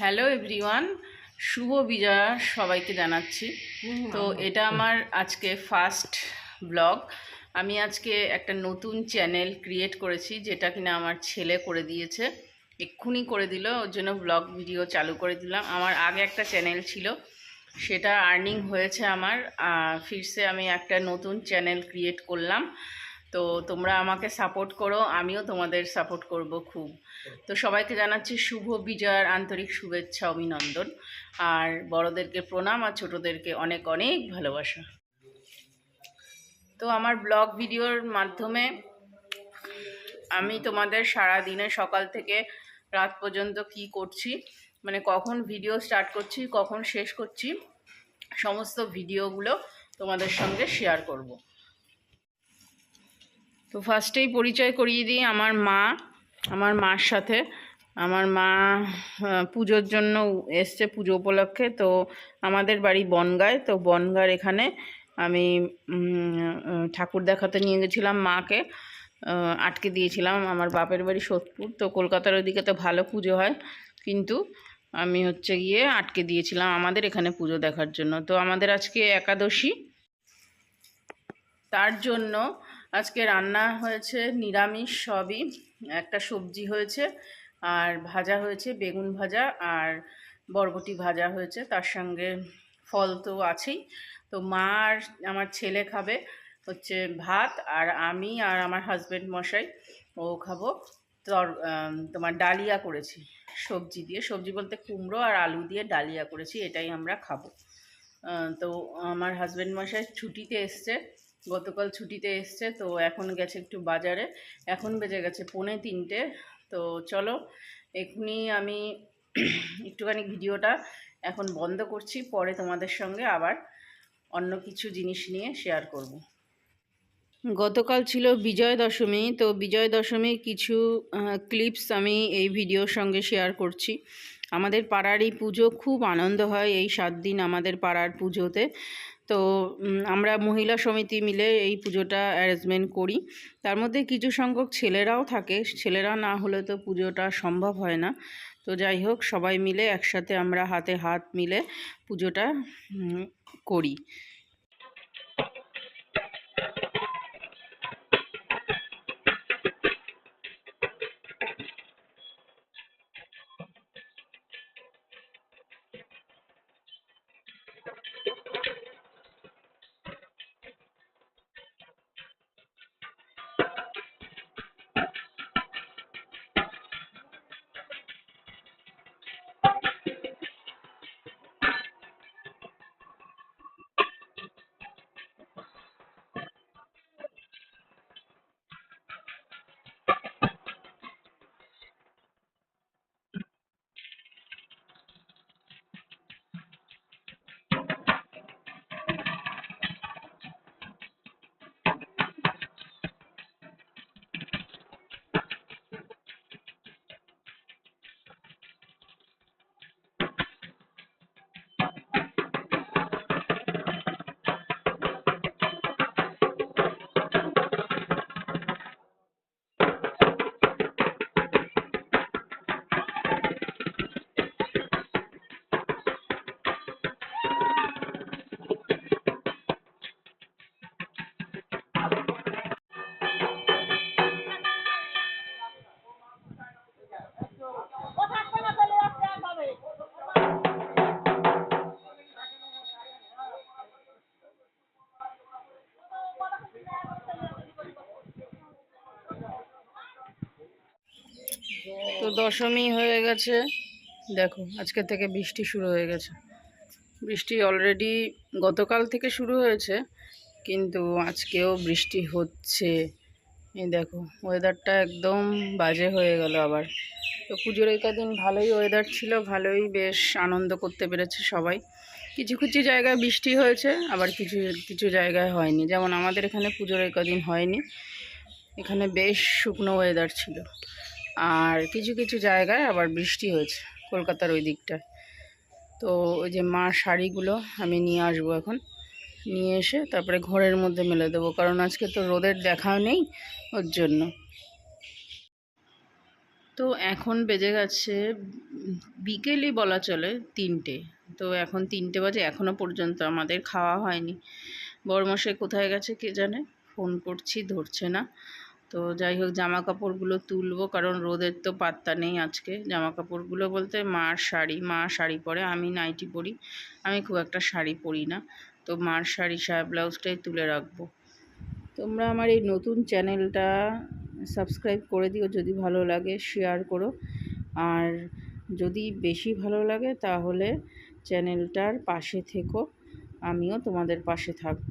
Hello everyone শুভ বিজয়া সবাইকে জানাচ্ছি। তো এটা আমার আজকে ফার্স্ট ব্লগ। আমি আজকে একটা নতুন চ্যানেল ক্রিয়েট করেছি যেটা কিনা আমার ছেলে করে দিয়েছে। এক্ষুনি করে দিল ওর জন্য ব্লগ ভিডিও চালু করে দিলাম। আমার আগে একটা চ্যানেল ছিল সেটা আর্নিং হয়েছে আমার। ফিরসে আমি একটা নতুন চ্যানেল ক্রিয়েট করলাম। তো তোমরা আমাকে সাপোর্ট করো, আমিও তোমাদের সাপোর্ট করব খুব। তো সবাইকে জানাচ্ছি শুভ বিজয়ার আন্তরিক শুভেচ্ছা, অভিনন্দন। আর বড়দেরকে প্রণাম, আর ছোটদেরকে অনেক অনেক ভালোবাসা। তো আমার ব্লগ ভিডিওর মাধ্যমে আমি তোমাদের সারা দিনে সকাল থেকে রাত পর্যন্ত কি করছি মানে কখন ভিডিও স্টার্ট করছি, কখন শেষ করছি, সমস্ত ভিডিওগুলো তোমাদের সঙ্গে শেয়ার করব। তো ফার্স্টেই পরিচয় করিয়ে দিই আমার মা, আমার মার সাথে। আমার মা পুজোর জন্য এসছে পুজো উপলক্ষে। তো আমাদের বাড়ি বনগায়। তো বনগার এখানে আমি ঠাকুর দেখাতে নিয়ে গেছিলাম মাকে। আটকে দিয়েছিলাম আমার বাপের বাড়ি সোদপুর। তো কলকাতার ওদিকে তো ভালো পুজো হয়। কিন্তু আমি হচ্ছে গিয়ে আটকে দিয়েছিলাম আমাদের এখানে পুজো দেখার জন্য। তো আমাদের আজকে একাদশী। তার জন্য আজকে রান্না হয়েছে নিরামিষ সবই। একটা সবজি হয়েছে, আর ভাজা হয়েছে বেগুন ভাজা আর বরবটি ভাজা হয়েছে। তার সঙ্গে ফল তো আছেই। তো মা আর আমার ছেলে খাবে হচ্ছে ভাত, আর আমি আর আমার হাজব্যান্ড মশাই, ও খাব তর তোমার ডালিয়া করেছি, সবজি দিয়ে। সবজি বলতে কুমড়ো আর আলু দিয়ে ডালিয়া করেছি, এটাই আমরা খাব। তো আমার হাজব্যান্ড মশাই ছুটিতে এসছে। গতকাল ছুটিতে এসছে, তো এখন গেছে একটু বাজারে। এখন বেজে গেছে পৌনে তিনটে। তো চলো এখনই আমি একটুখানি ভিডিওটা এখন বন্ধ করছি, পরে তোমাদের সঙ্গে আবার অন্য কিছু জিনিস নিয়ে শেয়ার করব। গতকাল ছিল বিজয় দশমী, তো বিজয় দশমীর কিছু ক্লিপস আমি এই ভিডিওর সঙ্গে শেয়ার করছি। আমাদের পাড়ার এই পুজো খুব আনন্দ হয় এই সাত দিন আমাদের পাড়ার পুজোতে। তো আমরা মহিলা সমিতি মিলে এই পুজোটা অ্যারেঞ্জমেন্ট করি। তার মধ্যে কিছু সংখ্যক ছেলেরাও থাকে। ছেলেরা না হলে তো পুজোটা সম্ভব হয় না। তো যাই হোক, সবাই মিলে একসাথে আমরা হাতে হাত মিলে পুজোটা করি। তো দশমী হয়ে গেছে। দেখো, আজকে থেকে বৃষ্টি শুরু হয়ে গেছে। বৃষ্টি অলরেডি গতকাল থেকে শুরু হয়েছে, কিন্তু আজকেও বৃষ্টি হচ্ছে। এই দেখো ওয়েদারটা একদম বাজে হয়ে গেল আবার। তো পুজোর কদিন ভালোই ওয়েদার ছিল, ভালোই বেশ আনন্দ করতে পেরেছে সবাই। কিছু কিছু জায়গায় বৃষ্টি হয়েছে, আবার কিছু কিছু জায়গায় হয়নি। যেমন আমাদের এখানে পুজোর কদিন হয়নি। এখানে বেশ শুকনো ওয়েদার ছিল। আর কিছু কিছু জায়গায় আবার বৃষ্টি হয়েছে কলকাতার ওই দিকটায় তো ওই যে মা শাড়িগুলো আমি নিয়ে আসব এখন। নিয়ে এসে তারপরে ঘরের মধ্যে মেলে দেবো, কারণ আজকে তো রোদের দেখাও নেই ওর জন্য। তো এখন বেজে গেছে, বিকেলই বলা চলে তিনটে। তো এখন তিনটে বাজে এখনও পর্যন্ত আমাদের খাওয়া হয়নি। বরমশাই কোথায় গেছে কে জানে? ফোন করছি, ধরছে না। তো যাই হোক জামা কাপড়গুলো তুলবো, কারণ রোদের তো পাত্তা নেই আজকে। জামা কাপড়গুলো বলতে মার শাড়ি, মা শাড়ি পরে, আমি নাইটি পরি। আমি খুব একটা শাড়ি পরি না। তো মার শাড়ি, সায়া ব্লাউজটাই তুলে রাখব। তোমরা আমার এই নতুন চ্যানেলটা সাবস্ক্রাইব করে দিও যদি ভালো লাগে, শেয়ার করো। আর যদি বেশি ভালো লাগে, তাহলে চ্যানেলটার পাশে থেকো। আমিও তোমাদের পাশে থাকব।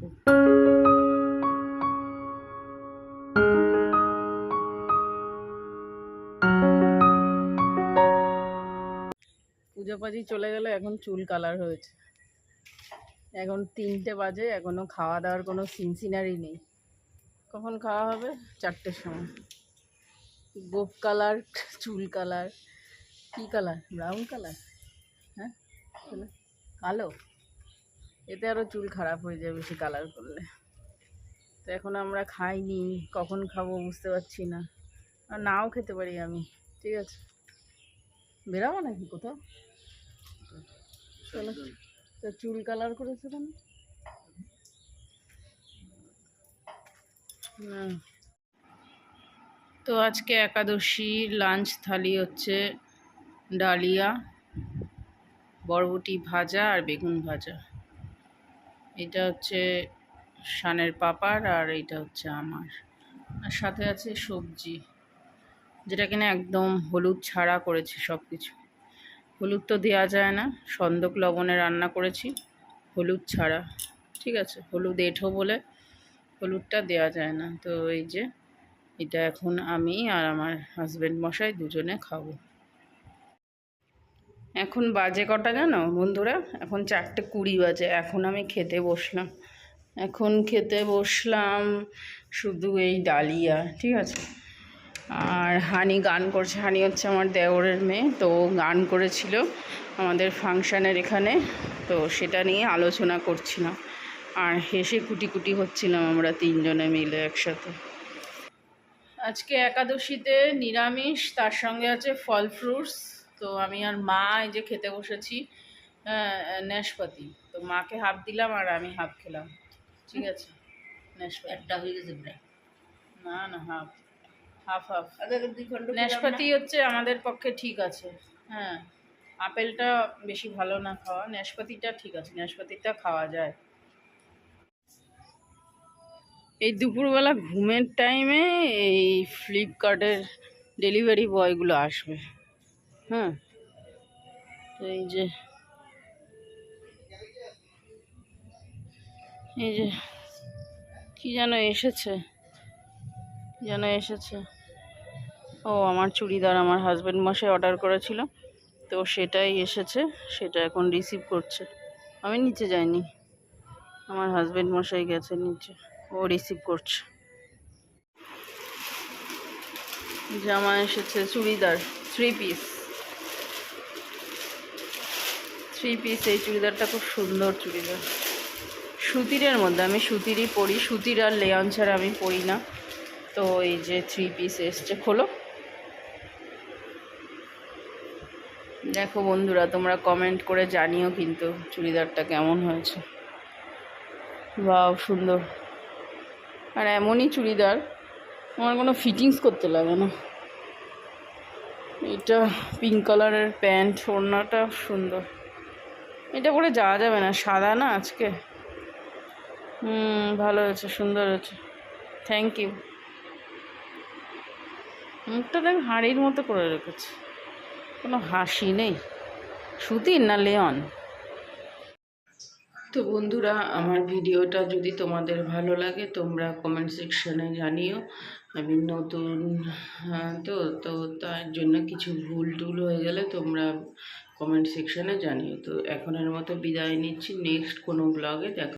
পুজোপাজি চলে গেল, এখন চুল কালার হয়েছে। এখন তিনটে বাজে এখনও খাওয়া দাওয়ার কোনো সিনসিনারি নেই। কখন খাওয়া হবে? চারটের সময়। গোপ কালার চুল কালার কী কালার ব্রাউন কালার হ্যাঁ? কালো? এতে আরও চুল খারাপ হয়ে যাবে বেশি কালার করলে। তো এখন আমরা খাইনি, কখন খাব বুঝতে পারছি না। আর নাও খেতে পারি আমি, ঠিক আছে। বেরাবো নাকি কোথাও? চলো। কালার করেছে কেন? তো আজকে একাদশী লাঞ্চ থালি হচ্ছে ডালিয়া, বরবটি ভাজা আর বেগুন ভাজা। এটা হচ্ছে সানের পাপার আর এটা হচ্ছে আমার। আর সাথে আছে সবজি, যেটা কিনা একদম হলুদ ছাড়া করেছি সব কিছু হলুদ তো দেওয়া যায় না, সন্দক লবণে রান্না করেছি, হলুদ ছাড়া, ঠিক আছে? হলুদ এঁঠো বলে হলুদটা দেওয়া যায় না। তো এই যে, এটা এখন আমি আর আমার হাজব্যান্ড মশাই দুজনে খাব। এখন বাজে কটা জানো বন্ধুরা? এখন চারটে কুড়ি বাজে, এখন আমি খেতে বসলাম। এখন খেতে বসলাম শুধু এই ডালিয়া, ঠিক আছে? আর হানি গান করছে। হানি হচ্ছে আমার দেওরের মেয়ে তো গান করেছিল আমাদের ফাংশানের এখানে তো সেটা নিয়ে আলোচনা করছিলাম। আর হেসে কুটি কুটি হচ্ছিলাম আমরা তিনজনে মিলে একসাথে। আজকে একাদশীতে নিরামিষ তার সঙ্গে আছে ফল ফ্রুটস। তো আমি আর মা এই যে খেতে বসেছি আহ, নাশপাতি তো মাকে হাফ দিলাম আর আমি হাফ খেলাম। ঠিক আছে নাশপাতি একটা হয়ে গেছে প্রায়। না না হাফ। হাফ হাফ নাশপাতি হচ্ছে আমাদের পক্ষে ঠিক আছে। হ্যাঁ আপেলটা বেশি ভালো না খাওয়া। নাশপাতিটা ঠিক আছে নাশপাতিটা খাওয়া যায়। এই দুপুরবেলা ঘুমের টাইমে এই ফ্লিপকার্টের ডেলিভারি বয়গুলো আসবে। হ্যাঁ তো এই যে এই যে কি যেন এসেছে? যেন এসেছে? ও আমার চুড়িদার আমার হাজব্যান্ড মশাই অর্ডার করেছিল। তো সেটাই এসেছে, সেটা এখন রিসিভ করছে। আমি নিচে যাইনি। আমার হাজব্যান্ড মশাই গেছে নিচে, ও রিসিভ করছে। জামা এসেছে, churidar three piece three piece এই চুড়িদারটা খুব সুন্দর চুড়িদার। সুতিরের মধ্যে আমি সুতিরই পরি, সুতির আর লেয়ন ছাড়া আমি পরি না। তো এই যে থ্রি পিস এসছে, খোলো। দেখো বন্ধুরা, তোমরা কমেন্ট করে জানিও কিন্তু চুড়িদারটা কেমন হয়েছে। বাও সুন্দর। আর এমনই চুড়িদার, আমার কোনো ফিটিংস করতে লাগে না। এটা পিঙ্ক কালারের প্যান্ট, ওড়নাটা সুন্দর। এটা পরে যাওয়া যাবে না, সাদা না আজকে? হুম, ভালো হয়েছে, সুন্দর হয়েছে। থ্যাংক ইউ মুখটা দেখ হাঁড়ির মতো করে রেখেছে। কোনো হাসি নেই। সুতির না লেয়ন তো বন্ধুরা আমার ভিডিওটা যদি তোমাদের ভালো লাগে তোমরা কমেন্ট সেকশনে জানিও। আমি নতুন হ্যাঁ, তো তো তার জন্য কিছু ভুল টুল হয়ে গেলে তোমরা কমেন্ট সেকশনে জানিও। তো এখনের মতো বিদায় নিচ্ছি। নেক্সট কোনো ব্লগে দেখা